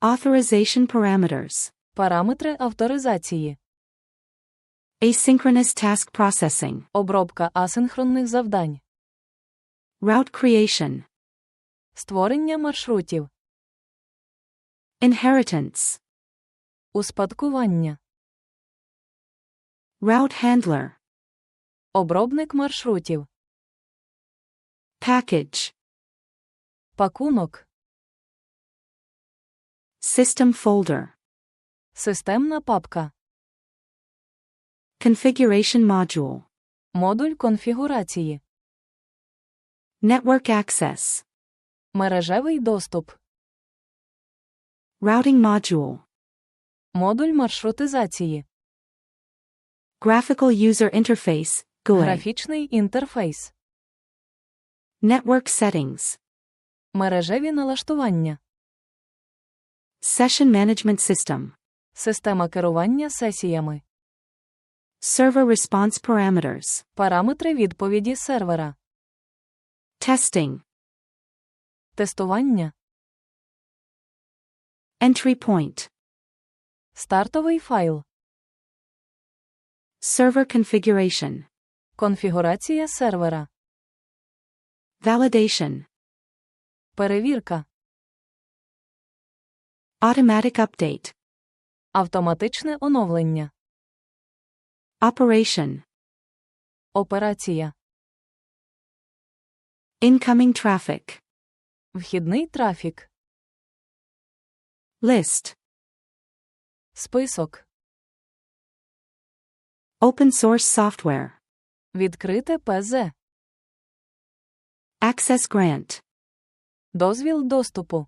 Authorization parameters. Параметри авторизації. Asynchronous task processing. Обробка асинхронних завдань. Route creation. Створення маршрутів. Inheritance. Успадкування. Route handler. Обробник маршрутів. Package. Пакунок. System folder. Системна папка. Configuration module. Модуль конфігурації. Network access. Мережевий доступ. Routing module. Модуль маршрутизації. Graphical user interface. GUI. Графічний інтерфейс. Network settings. Мережеві налаштування. Session management system. Система керування сесіями. Server response parameters. Параметри відповіді сервера. Testing. Тестування. Entry point. Стартовий файл. Server configuration. Конфігурація сервера. Validation. Перевірка. Automatic update. Автоматичне оновлення. Operation. Операція. Incoming traffic. Вхідний трафік. List. Список. Open source software. Відкрите ПЗ. Access grant. Дозвіл доступу.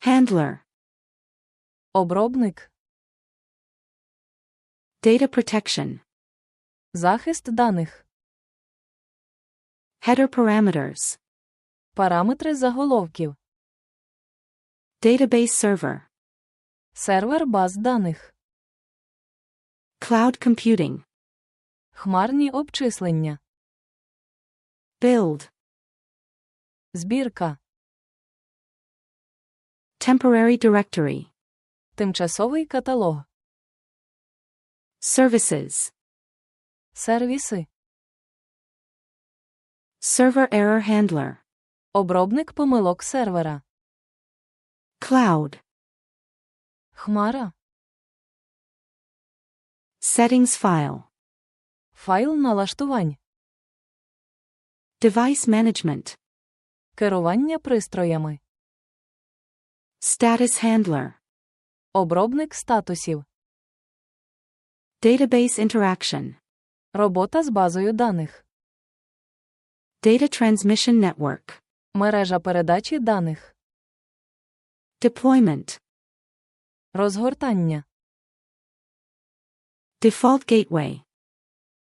Handler. Обробник. Data protection. Захист даних. Header parameters. Параметри заголовків. Database server. Сервер баз даних. Cloud computing. Хмарні обчислення. Build. Збірка. Temporary directory. Тимчасовий каталог. Services. Сервіси. Server error handler. Обробник помилок сервера. Cloud. Хмара. Settings file. Файл налаштувань. Device management. Керування пристроями. Status handler. Обробник статусів. Database interaction. Робота з базою даних. Data transmission network. Мережа передачі даних. Deployment. Розгортання. Default gateway.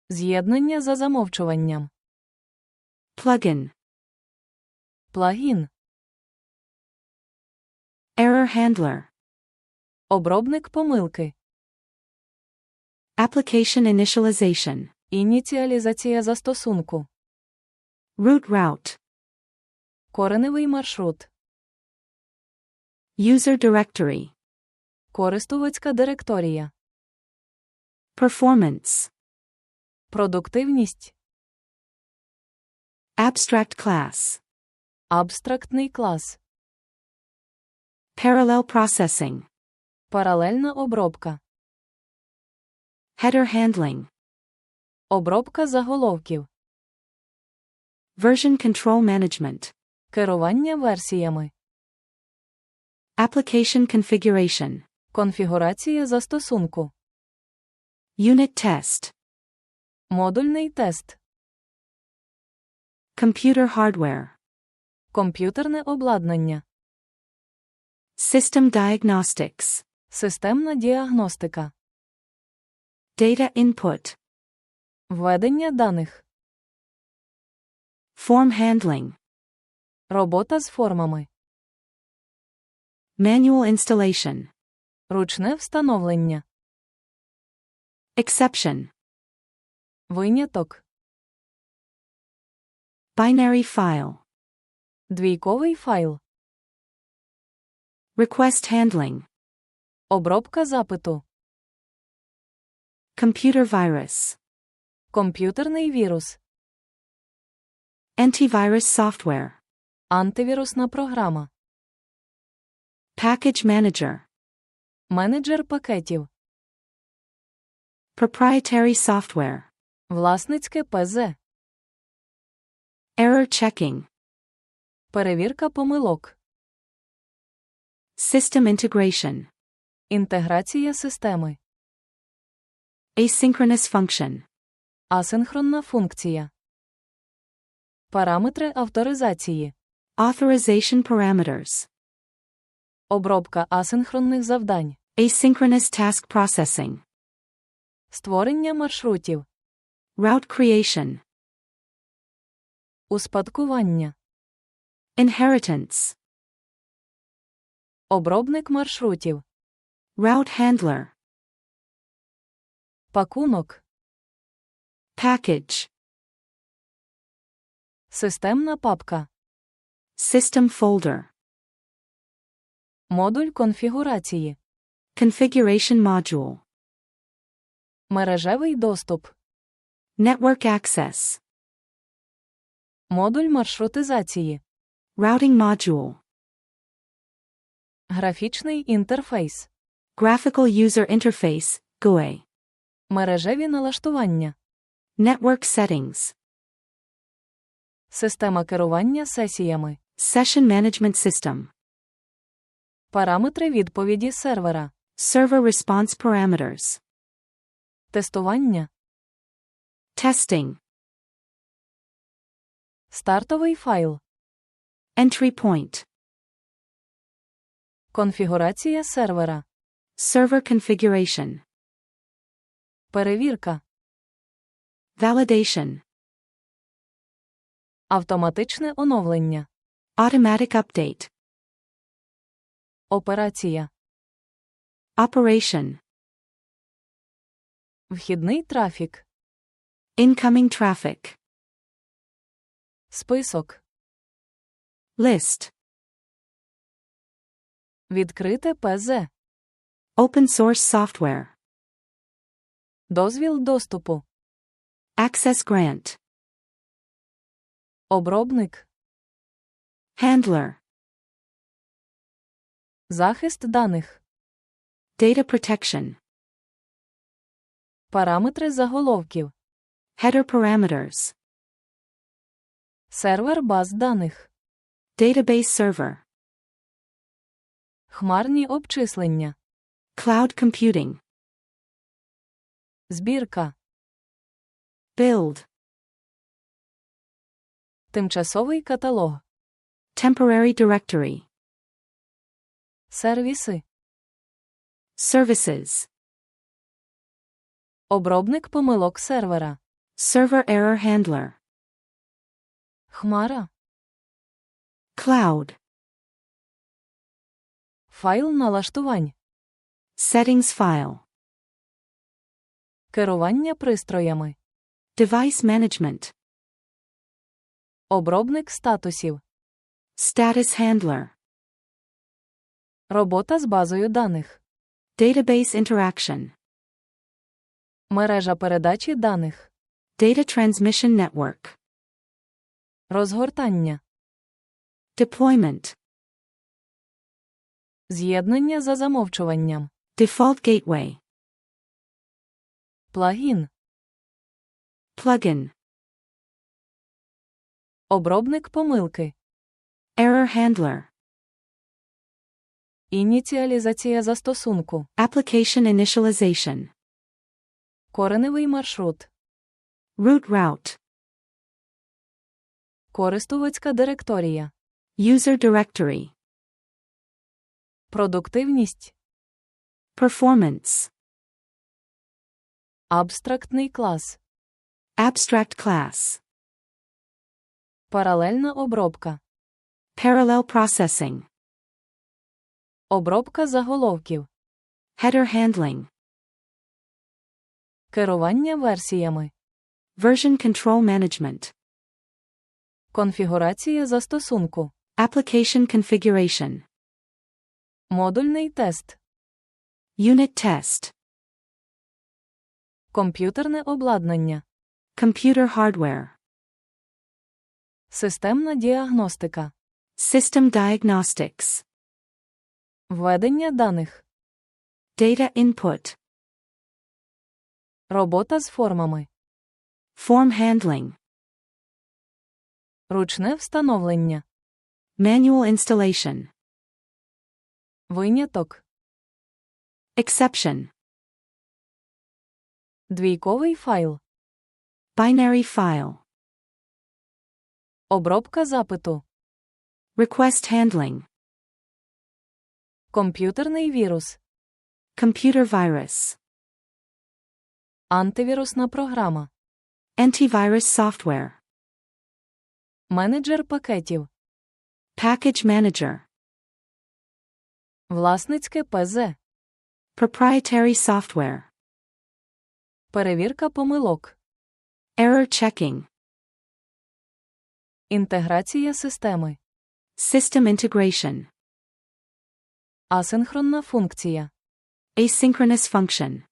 З'єднання за замовчуванням. Plugin. Плагін. Error handler. Обробник помилки. Application initialization. Ініціалізація застосунку. Root route. Кореневий маршрут. User directory. Користувацька директорія. Performance. Продуктивність. Abstract class. Абстрактний клас. Parallel processing. Паралельна обробка. Header handling. Обробка заголовків. Version control management. Керування версіями. Application configuration. Конфігурація застосунку. Unit test. Модульний тест. Computer hardware. Комп'ютерне обладнання. System diagnostics. Системна діагностика. Data input. Введення даних. Form handling. Робота з формами. Manual installation. Ручне встановлення. Exception. Виняток. Binary file. Двійковий файл. Request handling. Обробка запиту. Computer virus. Комп'ютерний вірус. Antivirus software. Антивірусна програма. Package manager. Менеджер пакетів. Proprietary software. Власницьке ПЗ. Error checking. Перевірка помилок. System integration. Інтеграція системи. Asynchronous function. Асинхронна функція. Параметри авторизації. Authorization parameters. Обробка асинхронних завдань. Asynchronous task processing. Створення маршрутів. Route creation. Успадкування. Inheritance. Обробник маршрутів. Route handler. Пакунок. Package. Системна папка. System folder. Модуль конфігурації. Configuration module. Мережевий доступ. Network access. Модуль маршрутизації. Routing module. Графічний інтерфейс. Graphical user interface. GUI. Мережеві налаштування. Network settings. Система керування сесіями. Session management system. Параметри відповіді сервера. Server response parameters. Тестування. Testing. Стартовий файл. Entry point. Конфігурація сервера. Server configuration. Перевірка. Validation. Автоматичне оновлення. Automatic update. Операція. Operation. Вхідний трафік. Incoming traffic. Список. List. Відкрите ПЗ. Open source software. Дозвіл доступу. Access grant. Обробник. Handler. Захист даних. Data protection. Параметри заголовків. Header parameters. Сервер баз даних. Database server. Хмарні обчислення. Cloud computing. Збірка. Build. Тимчасовий каталог. Temporary directory. Сервіси. Services. Обробник помилок сервера. Server error handler. Хмара. Cloud. Файл налаштувань. Settings file. Керування пристроями. Device management. Обробник статусів. Status handler. Робота з базою даних. Database interaction. Мережа передачі даних. Data transmission network. Розгортання. Deployment. З'єднання за замовчуванням. Default gateway. Плагін. Plugin. Обробник помилки. Error handler. Ініціалізація застосунку. Application initialization. Кореневий маршрут. Root route. Користувацька директорія. User directory. Продуктивність. Performance. Абстрактний клас. Abstract class. Паралельна обробка. Parallel processing. Обробка заголовків. Header handling. Керування версіями. Version control management. Конфігурація застосунку. Application configuration. Модульний тест. Unit test. Комп'ютерне обладнання. Computer hardware. Системна діагностика. System diagnostics. Введення даних. Data input. Робота з формами. Form handling. Ручне встановлення. Manual installation. Виняток. Exception. Двійковий файл. Binary file. Обробка запиту. Request handling. Комп'ютерний вірус. Computer virus. Антивірусна програма. Antivirus software. Менеджер пакетів. Package manager. Власницьке ПЗ. Proprietary software. Перевірка помилок. Error checking. Інтеграція системи. System integration. Асинхронна функція. Asynchronous function.